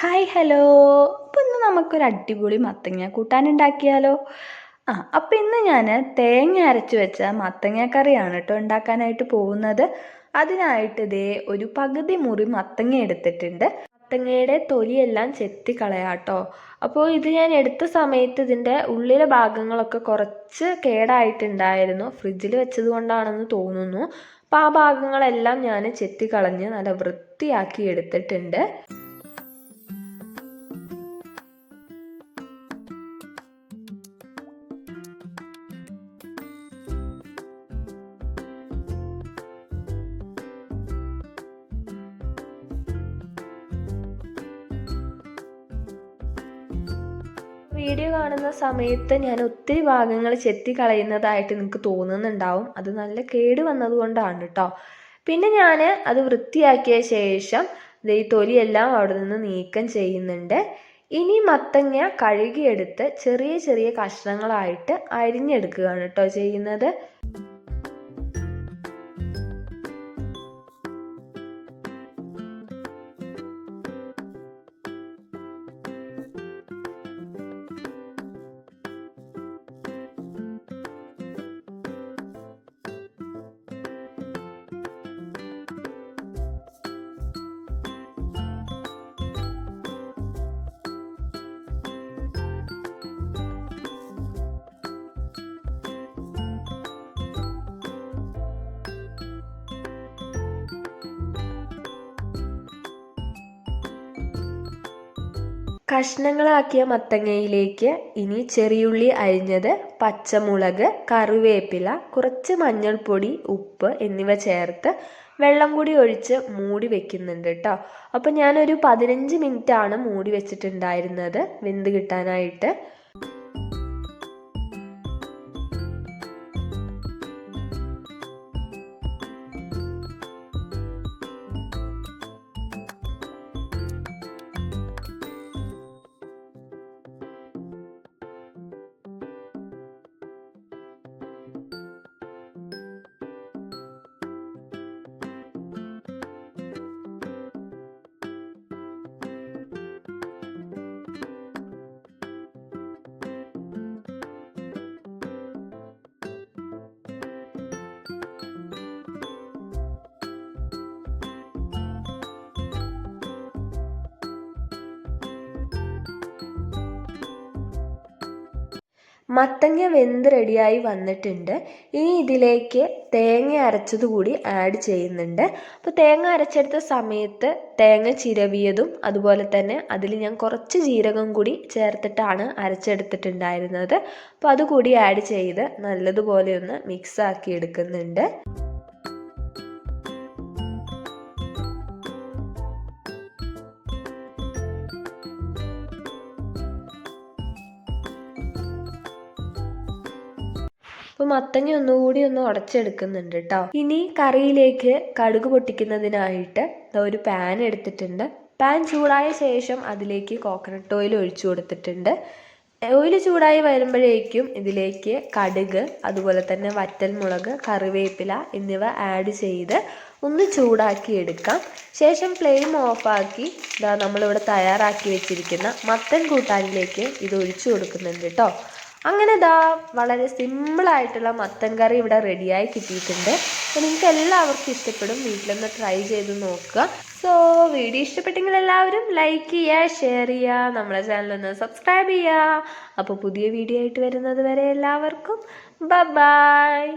Hi hello അപ്പോൾ ഇന്ന് നമുക്കൊരു അടിപൊളി മത്തങ്ങ കൂട്ടാനുണ്ടാക്കിയാലോ? ആ അപ്പോൾ ഇന്ന് ഞാൻ തേങ്ങ അരച്ച് വെച്ച മത്തങ്ങ കറിയാണ് കേട്ടോ ഉണ്ടാക്കാനായിട്ട് പോകുന്നത്. അതിനായിട്ട് ഇതേ ഒരു പകുതി മുറി മത്തങ്ങ എടുത്തിട്ടുണ്ട്. മത്തങ്ങയുടെ തൊലിയെല്ലാം ചെത്തി കളയാട്ടോ അപ്പോൾ ഇത് ഞാൻ എടുത്ത സമയത്ത് ഇതിന്റെ ഉള്ളിലെ ഭാഗങ്ങളൊക്കെ കുറച്ച് കേടായിട്ടുണ്ടായിരുന്നു. ഫ്രിഡ്ജിൽ വെച്ചത് കൊണ്ടാണെന്ന് തോന്നുന്നു. അപ്പോൾ ആ ഭാഗങ്ങളെല്ലാം ഞാൻ ചെത്തിക്കളഞ്ഞ് നല്ല വൃത്തിയാക്കി എടുത്തിട്ടുണ്ട്. വീഡിയോ കാണുന്ന സമയത്ത് ഞാൻ ഒത്തിരി ഭാഗങ്ങൾ ചെത്തി കളയുന്നതായിട്ട് നിങ്ങൾക്ക് തോന്നുന്നുണ്ടാവും. അത് നല്ല കേട് വന്നതുകൊണ്ടാണ് കേട്ടോ പിന്നെ ഞാൻ അത് വൃത്തിയാക്കിയ ശേഷം ഈ തൊലിയെല്ലാം അവിടെ നിന്ന് നീക്കം ചെയ്യുന്നുണ്ട്. ഇനി മത്തങ്ങ കഴുകിയെടുത്ത് ചെറിയ ചെറിയ കഷ്ണങ്ങളായിട്ട് അരിഞ്ഞെടുക്കുകയാണ് കേട്ടോ ചെയ്യുന്നത്. കഷ്ണങ്ങളാക്കിയ മത്തങ്ങയിലേക്ക് ഇനി ചെറിയുള്ളി അരിഞ്ഞത് പച്ചമുളക് കറിവേപ്പില കുറച്ച് മഞ്ഞൾപ്പൊടി ഉപ്പ് എന്നിവ ചേർത്ത് വെള്ളം കൂടി ഒഴിച്ച് മൂടി വെക്കുന്നുണ്ട് കേട്ടോ അപ്പോൾ ഞാനൊരു പതിനഞ്ച് ആണ് മൂടി വെച്ചിട്ടുണ്ടായിരുന്നത്. വെന്ത് കിട്ടാനായിട്ട്. മത്തങ്ങ വെന്ത് റെഡിയായി വന്നിട്ടുണ്ട്. ഇനി ഇതിലേക്ക് തേങ്ങ അരച്ചത് കൂടി ആഡ് ചെയ്യുന്നുണ്ട്. അപ്പോൾ തേങ്ങ അരച്ചെടുത്ത സമയത്ത് തേങ്ങ ചിരവിയതും അതുപോലെ തന്നെ അതിൽ ഞാൻ കുറച്ച് ജീരകം കൂടി ചേർത്തിട്ടാണ് അരച്ചെടുത്തിട്ടുണ്ടായിരുന്നത്. അപ്പോൾ അതുകൂടി ആഡ് ചെയ്ത് നല്ലതുപോലെ ഒന്ന് മിക്സ് ആക്കി എടുക്കുന്നുണ്ട്. അപ്പോൾ മത്തങ്ങ ഒന്നുകൂടി ഒന്ന് ഉടച്ചെടുക്കുന്നുണ്ട് കേട്ടോ ഇനി കറിയിലേക്ക് കടുക് പൊട്ടിക്കുന്നതിനായിട്ട് ഒരു പാൻ എടുത്തിട്ടുണ്ട്. പാൻ ചൂടായ ശേഷം അതിലേക്ക് കോക്കനട്ട് ഓയിൽ ഒഴിച്ചു കൊടുത്തിട്ടുണ്ട്. ഓയിൽ ചൂടായി വരുമ്പോഴേക്കും ഇതിലേക്ക് കടുക് അതുപോലെ തന്നെ വറ്റൽമുളക് കറിവേപ്പില എന്നിവ ആഡ് ചെയ്ത് ഒന്ന് ചൂടാക്കി എടുക്കാം. ശേഷം ഫ്ലെയിം ഓഫാക്കി ഇതാ നമ്മളിവിടെ തയ്യാറാക്കി വെച്ചിരിക്കുന്ന മത്തൻ കൂട്ടാനിലേക്ക് ഇത് ഒഴിച്ചു കൊടുക്കുന്നുണ്ട് കേട്ടോ അങ്ങനെ ദാ വളരെ സിമ്പിളായിട്ടുള്ള മത്തൻ കറി ഇവിടെ റെഡിയായി കിട്ടിയിട്ടുണ്ട്. അപ്പോൾ നിങ്ങൾക്ക് എല്ലാവർക്കും ഇഷ്ടപ്പെടും. വീട്ടിലൊന്ന് ട്രൈ ചെയ്ത് നോക്കുക. സോ വീഡിയോ ഇഷ്ടപ്പെട്ടെങ്കിൽ എല്ലാവരും ലൈക്ക് ചെയ്യുക ഷെയർ ചെയ്യുക നമ്മളെ ചാനലൊന്ന് സബ്സ്ക്രൈബ് ചെയ്യുക. അപ്പോൾ പുതിയ വീഡിയോ ആയിട്ട് വരുന്നത് വരെ എല്ലാവർക്കും ബ ബായ്